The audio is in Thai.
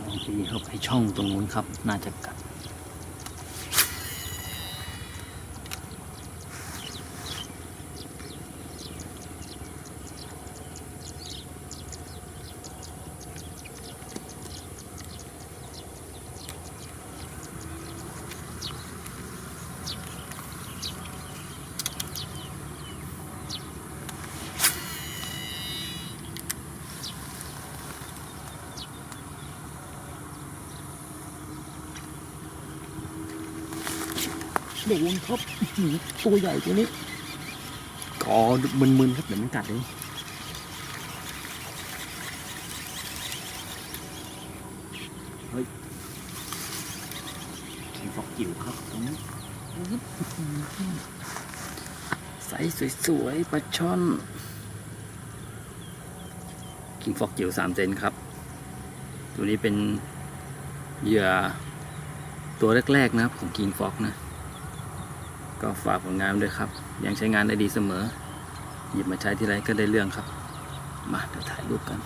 ลองตีเข้าไปช่องตรงนู้นครับ น่าจะกัด โดนครับตัวใหญ่ตัวนี้กอมึนๆครับเดี๋ยวมันกัดเองเฮ้ยขีฟอกจิ๋วครับตรงนี้ใสสวยๆปลาช่อนกิงฟอกจิ๋วสามเซนครับ ตัวนี้เป็นเหยื่อตัวแรก ๆ นะครับ ของกิงฟอกนะ ก็ฝากผลงานด้วยครับ ยังใช้งานได้ดีเสมอ หยิบมาใช้ที่ไรก็ได้เรื่องครับ มาเดี๋ยวถ่ายรูปกัน